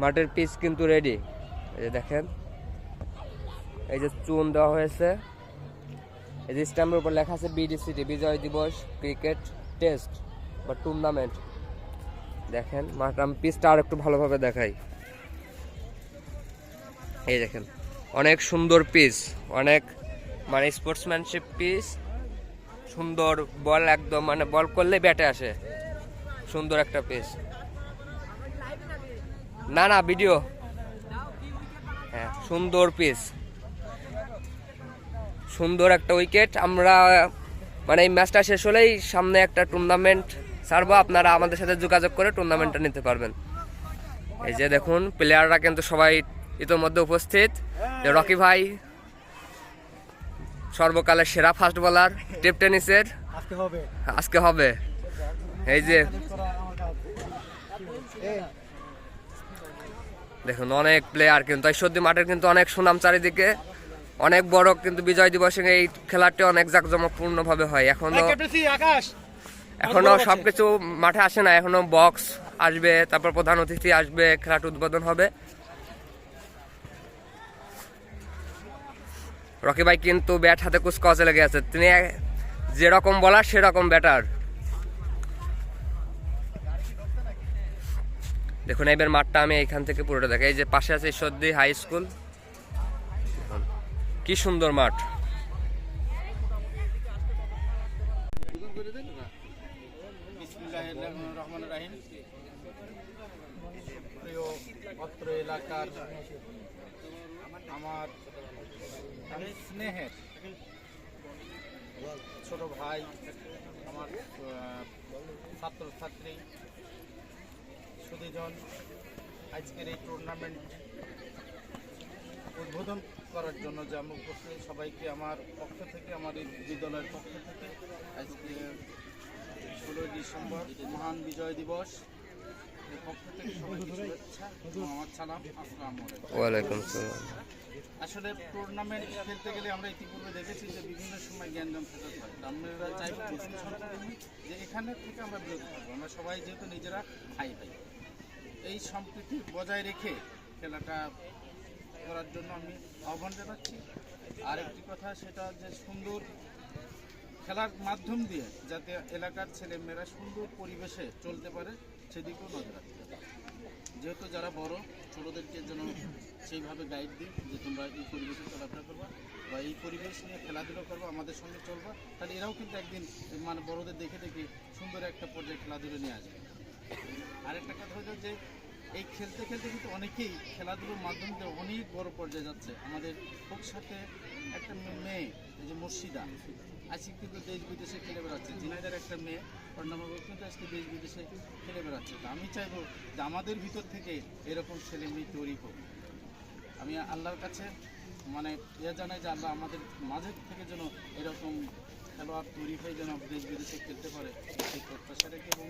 মাঠের পিস কিন্তু রেডি এই যে দেখেন, এই যে চুন দেওয়া হয়েছে। এই যে স্ট্যাম্পের উপর লেখা আছে বিডিসিটি বিজয় দিবস ক্রিকেট টেস্ট বা টুর্নামেন্ট দেখেন মাঠটা আমি পিচটা আর একটু ভালোভাবে দেখাই। এই দেখেন, অনেক সুন্দর পিস অনেক মানে স্পোর্টসম্যানশিপ পিস সুন্দর বল একদম মানে বল করলে ব্যাটে আসে। সুন্দর একটা পিচ না না ভিডিও হ্যাঁ সুন্দর পিস সুন্দর একটা উইকেট আমরা মানে এই ম্যাচটা শেষ হলেই সামনে একটা টুর্নামেন্ট ছাড়বো। আপনারা আমাদের সাথে যোগাযোগ করে টুর্নামেন্টটা নিতে পারবেন। এই যে দেখুন প্লেয়াররা কিন্তু সবাই ইতোমধ্যে উপস্থিত। রকি ভাই সর্বকালের সেরা ফাস্ট বোলার টেপ টেনিসের আজকে হবে। এই যে দেখুন অনেক প্লেয়ার কিন্তু ঈশ্বরদী মাঠের কিন্তু অনেক সুনাম চারিদিকে। অনেক বড় কিন্তু বিজয় দিবসে এই খেলাটি অনেক জাঁকজমকপূর্ণ ভাবে হয়। এখনও এখনও সবকিছু মাঠে আসে না এখনও বক্স আসবে তারপর প্রধান অতিথি আসবে খেলাটি উদ্বোধন হবে। রকি ভাই কিন্তু ব্যাট হাতে কুচকাওয়া লেগে আছে। তিনি যেরকম বলার সেরকম ব্যাটার দেখুন এবার মাঠটা আমি এখান থেকে পুরোটা দেখি এই যে পাশে আছে ঈশ্বরদী হাই স্কুল। কি সুন্দর মাঠ। ছোট ভাই, আমার ছাত্র ছাত্রী সুদীজন আজকের এই টুর্নামেন্ট উদ্বোধন করার জন্য যে আমরা উপস্থিত সবাইকে আমার পক্ষ থেকে আমার এই বিদ্যালয়ের পক্ষ থেকে আজকে ষোলোই ডিসেম্বর মহান বিজয় দিবস। আসলে টুর্নামেন্ট খেলতে গেলে আমরা ইতিপূর্বে দেখেছি যে বিভিন্ন সময় জ্ঞানজাম ফেরত হয়। আমরা নিই যে এখানে থেকে আমরা বিরত থাকব। আমরা সবাই যেহেতু নিজেরা ভাই ভাই এই সম্প্রীতি বজায় রেখে খেলাটা করার জন্য আমি আহ্বান জানাচ্ছি। আর একটি কথা, সেটা যে সুন্দর খেলার মাধ্যম দিয়ে যাতে এলাকার ছেলেমেয়েরা সুন্দর পরিবেশে চলতে পারে, সেদিকেও নজর রাখতে যেহেতু যারা বড়, ছোটোদেরকে যেন সেইভাবে গাইড দিই যে তোমরা এই পরিবেশে চলাফেরা করবা বা এই পরিবেশ নিয়ে খেলাধুলা করবা, আমাদের সঙ্গে চলবা। তাহলে এরাও কিন্তু একদিন মানে বড়দের দেখে দেখে সুন্দর একটা পর্যায়ে খেলাধুলো নিয়ে আসবে। আরেকটা কথা হলো যে এই খেলতে খেলতে কিন্তু অনেকেই খেলাধুলোর মাধ্যম অনেক বড় পর্যায়ে যাচ্ছে। আমাদের খুব সাথে একটা মেয়ে, এই যে মুর্শিদা, আজকে কিন্তু দেশ বিদেশে খেলে বেড়াচ্ছে। জিনাইদার একটা মেয়ে, ওর নাম কিন্তু আজকে দেশ বিদেশে খেলে বেড়াচ্ছে। তো আমি চাইব যে আমাদের ভিতর থেকে এরকম ছেলে মেয়ে তৈরি হোক। আমি আল্লাহর কাছে মানে ইয়ে জানাই যে আল্লাহ আমাদের মাঝের থেকে যেন এরকম খেলোয়াড় তৈরি হয়ে যেন দেশ বিদেশে খেলতে পারে, সেই প্রত্যাশা রেখে এবং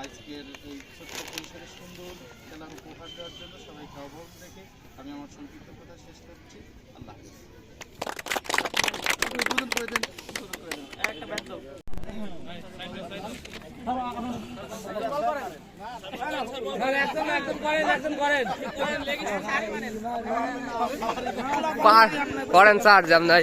আজকের এই ছোট্ট পরিসরে সুন্দর খেলার উপহার দেওয়ার জন্য সবাইকে আহ্বান রেখে আমি আমার সংক্ষিপ্ত কথা শেষ করছি। আল্লাহ করেন স্যার জাম নাই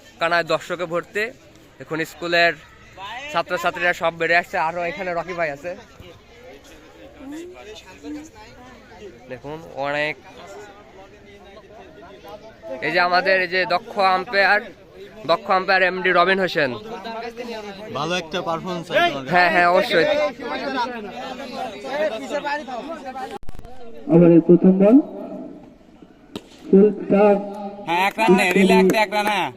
কানায় দর্শকে ভর্তি। এখন স্কুলের ছাত্রছাত্রীরা সব বেড়ে আসছে। আরও এখানে রকি ভাই আছে। দেখুন অনেক। এই যে আমাদের এই যে দক্ষ আম্পায়ার দক্ষ আম্পায়ার এমডি রবিন হোসেন। ভালো একটা পারফরমেন্স হ্যাঁ হ্যাঁ অবশ্যই। ওভারের প্রথম বল। হ্যাঁ এক রান রিল্যাক্স এক রান হ্যাঁ।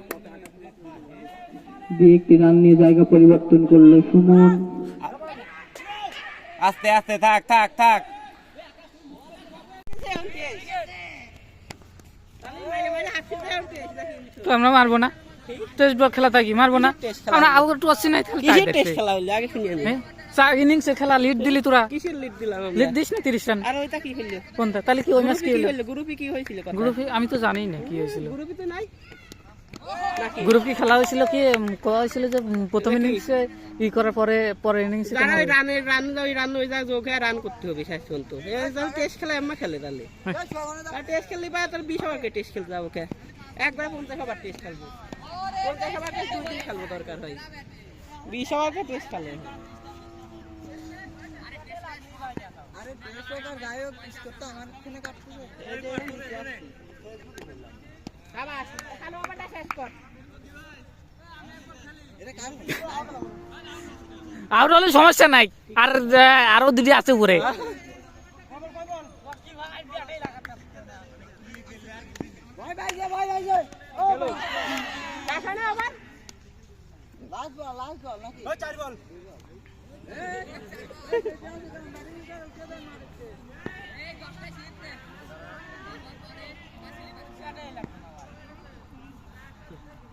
দিয়ে একটি রান নিয়ে জায়গা পরিবর্তন করল সুমন আস্তে আস্তে থাক থাক থাক। আমরা মারবো না। টেস্ট বল খেলা থাকি মারবো না। আমরা আগে একটু আসছি না খেলা হইল আগে শুনি আমি। হ্যাঁ? চার খেলা লিড দিলি তোরা। কিসের লিড দিলাম লিড দিস না 30 রান আর ওইটা কি হইল? কোনটা? তাহলে কি ওই ম্যাচ কি হইল? গ্রুপে কি হয়েছিল গ্রুপে আমি তো জানি না কি হয়েছিল গ্রুপে তো নাই। গ্রুপ কি খেলা হয়েছিল কি কোয়া হয়েছিল যে প্রথম ইনিংসে ই করার পরে পরের ইনিংসে রানের রান ওই রান ওই যা যোগে রান করতে হবে শেষ পর্যন্ত টেস্ট খেলা এম্মা খেলে তাহলে আর টেস্ট খেললে বা তার বিশ ওভারকে টেস্ট খেলতে যাব কে একবার পঞ্চাশ ওভার টেস্ট খেলব পঞ্চাশ ওভার টেস্ট দুই দিন খেলব দরকার হয় বিশ ওভারকে টেস্ট খেলে সাবাস, কালো ওভারটা শেষ কর। আর হলে সমস্যা নাই। আর আরও দুটি আছে উপরে। ওভার?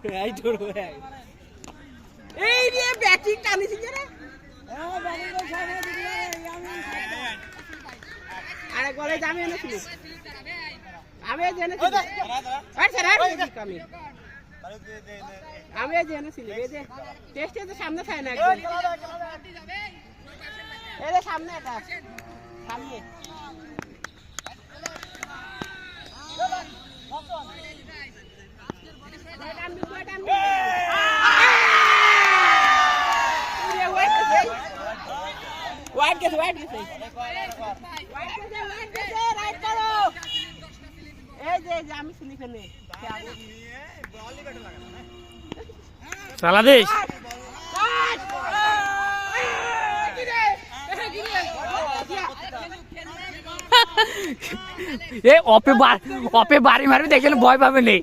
এই ধরো, এই। রে ব্যাটিং টানিছি যে রে? আরে গলে জামি এনেছিলি। আমি এই যে এনেছিলি। আরে স্যার আর আমি। আমি এনেছিলি। এই যে টেস্টে তো সামনে খায় না এই যে সামনে এটা। সামনে White gets white gets white gets white gets right করো এই যে এই যে আমি শুনি ফেলে বাংলাদেশ এ অপে বাড়ি মারবে দেখেন ভয় পাবে নেই